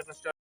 infrastructure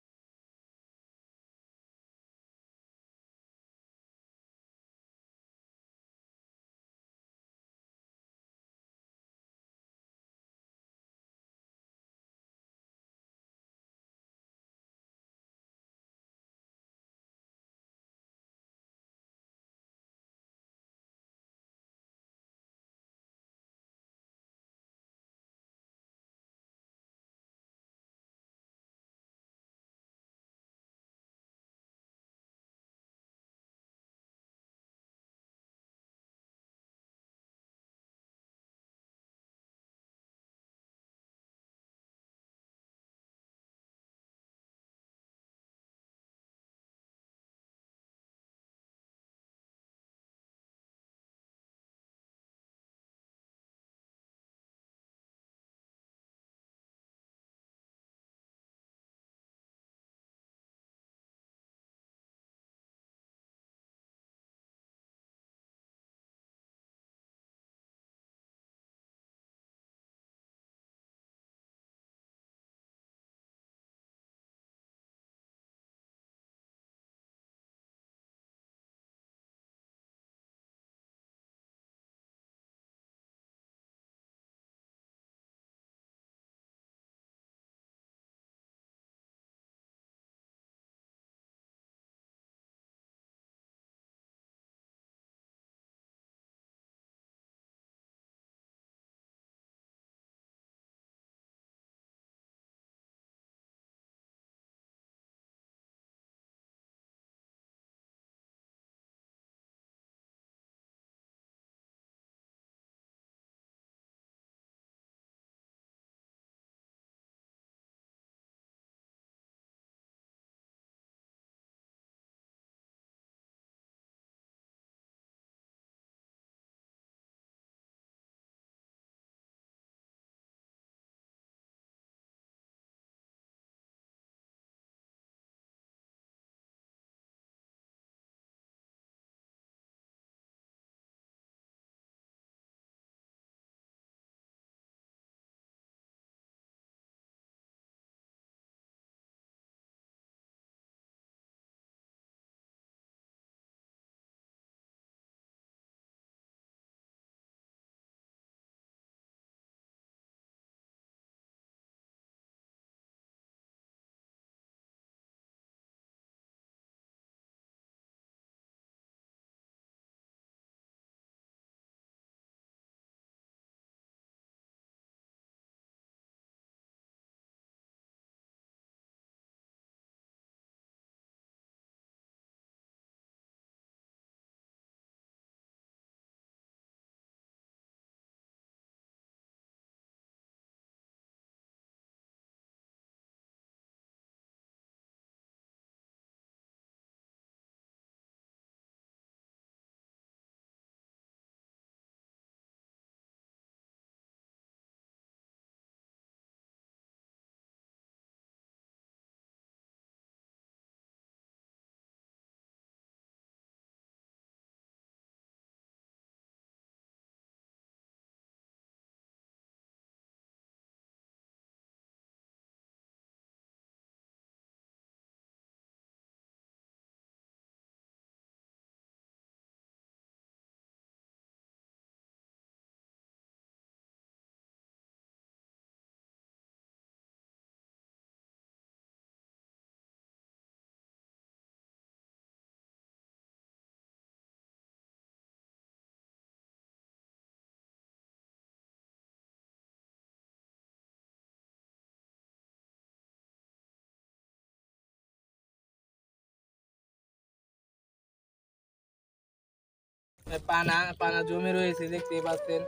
পানা পানা জমি রয়েছে দেখতেই পাচ্ছেন।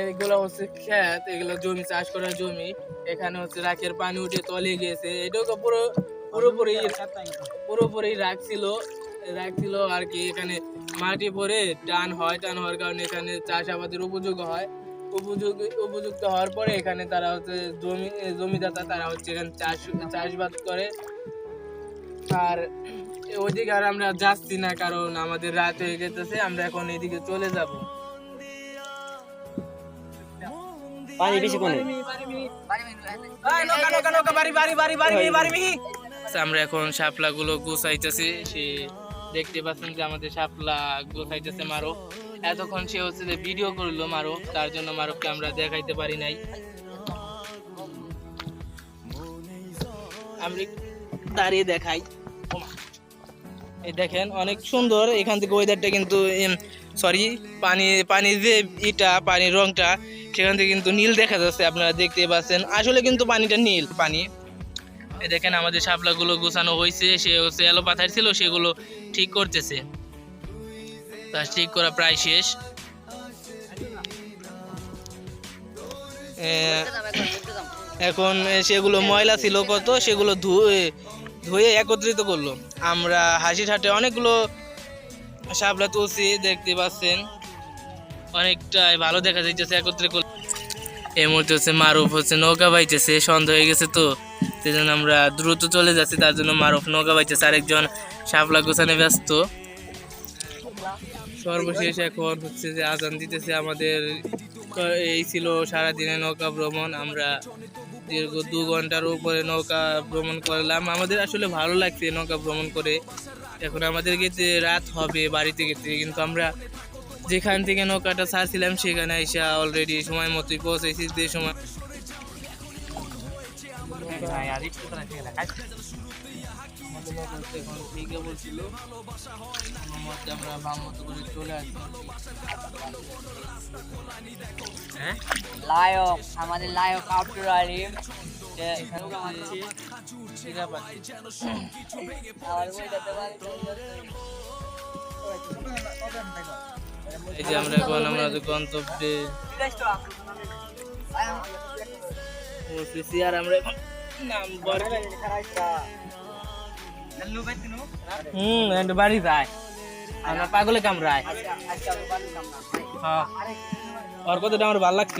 এগুলো হচ্ছে ক্ষেত, এগুলো জমি, চাষ করার জমি। এখানে হচ্ছে রাখের পানি উঠে তলে গিয়েছে। এটাও তো পুরো, পুরোপুরি পুরোপুরি রাখছিল রাখছিল আর কি। এখানে মাটি পরে টান হয় টান হওয়ার কারণে এখানে চাষাবাদের উপযোগ হয়। উপযোগ, উপযুক্ত হওয়ার পরে এখানে তারা হচ্ছে জমি, জমিদাতা তারা হচ্ছে এখানে চাষ চাষবাদ করে। আর ওইদিকে আর আমরা যাচ্ছি না কারণ আমাদের রাত হয়ে গেছে আমরা এখন এদিকে চলে যাব। পানি বেশি কোনে? আমরা এখন শাপলা গুলো গুছাইতেছি। সে দেখতে পাচ্ছেন যে আমাদের শাপলা গুছাইতেছে মারো। এতক্ষণ সে হচ্ছে যে ভিডিও করল মারো তার জন্য মারবকে আমরা দেখাইতে পারি নাই। আমরা দাঁড়িয়ে দেখাই। এই দেখেন অনেক সুন্দর। এখান থেকে ওয়েদারটা কিন্তু সরি পানি পানির যে ইটা পানির রংটা সেখান থেকে কিন্তু নীল দেখা যাচ্ছে আপনারা দেখতে পাচ্ছেন। আসলে কিন্তু পানিটা নীল। পানি। এই দেখেন আমাদের শাপলাগুলো গোছানো হয়েছে সে হচ্ছে এলো পাথার ছিল সেগুলো ঠিক করতেছে। তা ঠিক করা প্রায় শেষ। এখন সেগুলো ময়লা ছিল কত সেগুলো ধুয়ে ধুয়ে একত্রিত করল। আমরা হাসি ঠাটে অনেকগুলো শাপলা তুলছি, দেখতে পাচ্ছেন। অনেকটাই ভালো দেখা যাইতেছে, একত্রে করলে। এই মুহূর্তে হচ্ছে মারুফ হচ্ছে নৌকা বাইতেছে, সন্ধ্যা হয়ে গেছে তো। সেই জন্য আমরা দ্রুত চলে যাচ্ছি, তার জন্য মারুফ নৌকা বাইতেছে, আরেকজন শাপলা গোছানে ব্যস্ত। সর্বশেষ এখন হচ্ছে যে আজান দিতেছে আমাদের, এই ছিল সারাদিনে নৌকা ভ্রমণ, আমরা দীর্ঘ দু ঘণ্টার উপরে নৌকা ভ্রমণ করলাম। আমাদের আসলে ভালো লাগছে নৌকা ভ্রমণ করে। এখন আমাদের গেতে রাত হবে বাড়িতে গেতে, কিন্তু আমরা যেখান থেকে নৌকাটা ছাড়ছিলাম সেখানে এসে অলরেডি সময় মতোই পৌঁছেছি। যে সময় আমাদের নৌকা হচ্ছে এখন ঠিকই বলছিল। কোনো আমরা বাম মতো করে চলে হ্যাঁ? লায়ক আমাদের লায়ক আব্দুল আলিম। এই যে আমরা এখন আমাদের গন্তব্যে পৌঁছেছি আর আমরা এখন হুম একটু বাড়ি যায়। আমরা পাগলে কামড়ায়। হ্যাঁ। ওর কথাটা আমার ভালো লাগছে?